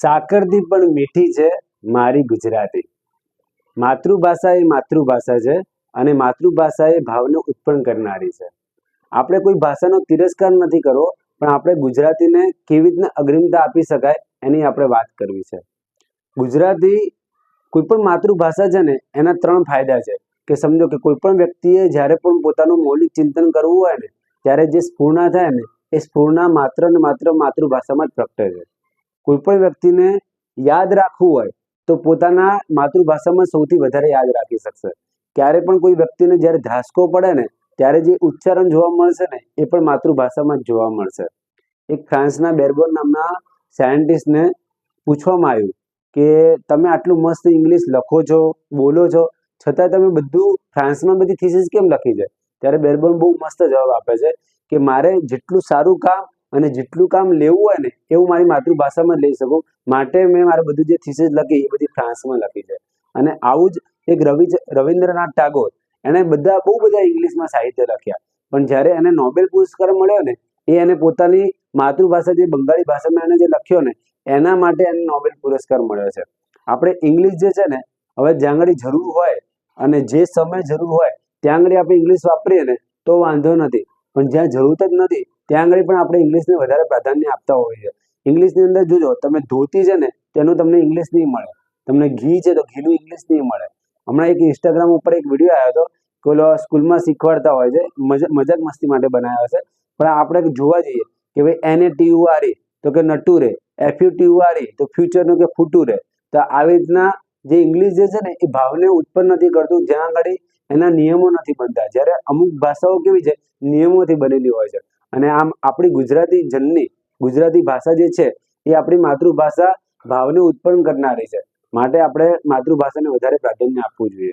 સાકરથી પણ મીઠી છે, મારી ગુજરાતી. માતૃભાષા એ માતૃભાષા છે અને માતૃભાષા એ ભાવને ઉત્પન્ન કરનારી છે. આપણે કોઈ ભાષાનો તિરસ્કાર નથી કરવો, પણ આપણે ગુજરાતીને કેવી રીતના અગ્રિમતા આપી શકાય એની આપણે વાત કરવી છે. ગુજરાતી કોઈ પણ માતૃભાષા છે ને, એના ત્રણ ફાયદા છે. કે સમજો કે કોઈ પણ વ્યક્તિએ જ્યારે પણ પોતાનું મૌલિક ચિંતન કરવું હોય ને, ત્યારે જે સ્ફૂર્ણા થાય ને, એ સ્ફૂર્ણા માત્ર ને માત્ર માતૃભાષામાં જ પ્રગટે છે. કોઈ પણ વ્યક્તિને યાદ રાખવું હોય, તો પોતાના માતૃભાષામાં સૌથી વધારે યાદ રાખી શકશે. ક્યારે પણ કોઈ વ્યક્તિને જ્યારે ધ્રાસકો પડે ને, ત્યારે જે ઉચ્ચારણ જોવા મળશે ને, એ પણ માતૃભાષામાં જ જોવા મળશે. એક ફ્રાન્સના બેરબોન નામના સાયન્ટિસ્ટને પૂછવામાં આવ્યું કે, તમે આટલું મસ્ત ઇંગ્લિશ લખો છો, બોલો છો છતાં તમે બધું ફ્રાન્સમાં બધી થીસીસ કેમ લખી છે? ત્યારે બેરબોન બહુ મસ્ત જવાબ આપે છે કે, મારે જેટલું સારું કામ અને જેટલું કામ લેવું હોય ને, એવું મારી માતૃભાષામાં લઈ શકું. માટે મેં મારે બધું જે થીસીસ લખી એ બધી ફ્રાન્સમાં લખી છે. અને આવું જ એક રવિ રવિન્દ્રનાથ ટાગોર, એણે બધા બહુ બધા ઇંગ્લિશમાં સાહિત્ય લખ્યા. પણ જ્યારે એને નોબેલ પુરસ્કાર મળ્યો ને, એ એને પોતાની માતૃભાષા જે બંગાળી ભાષામાં એને જે લખ્યો ને, એના માટે એને નોબેલ પુરસ્કાર મળ્યો છે. આપણે ઇંગ્લિશ જે છે ને, હવે જ્યાં આગળ જરૂર હોય અને જે સમય જરૂર હોય, ત્યાં આગળ આપણે ઇંગ્લિશ વાપરીએ ને, તો વાંધો નથી. પણ જ્યાં જરૂરત જ નથી, ત્યાં આગળ પણ આપણે ઇંગ્લિશને વધારે પ્રાધાન્ય આપતા હોઈએ છીએ. ઇંગ્લિશની અંદર જોજો, તમે ધોતી છે ને, તેનું તમને ઇંગ્લિશ નહીં મળે. તમને ઘી છે તો ઘીનું ઇંગ્લિશ નહીં મળે. હમણાં એક ઇન્સ્ટાગ્રામ ઉપર એક વીડિયો આવ્યો હતો કે ઓલો સ્કૂલમાં શીખવાડતા હોય છે, મજા, મજાક મસ્તી માટે બનાવ્યો છે. પણ આપણે જોવા જઈએ કે ભાઈ એને ટીયુ આરી તો કે નટુ રે એફયુ ટીયુ આરી તો ફ્યુચરનું કે ફૂટું રે તો આવી રીતના જે ઇંગ્લિશ જે છે ને, એ ભાવને ઉત્પન્ન નથી કરતું, જ્યાં આગળ એના નિયમો નથી બનતા. જ્યારે અમુક ભાષાઓ કેવી છે, નિયમોથી બનેલી હોય છે. અને આમ આપણી ગુજરાતી જનની, ગુજરાતી ભાષા જે છે, એ આપણી માતૃભાષા ભાવને ઉત્પન્ન કરનારી છે. માટે આપણે માતૃભાષાને વધારે પ્રાધાન્ય આપવું જોઈએ.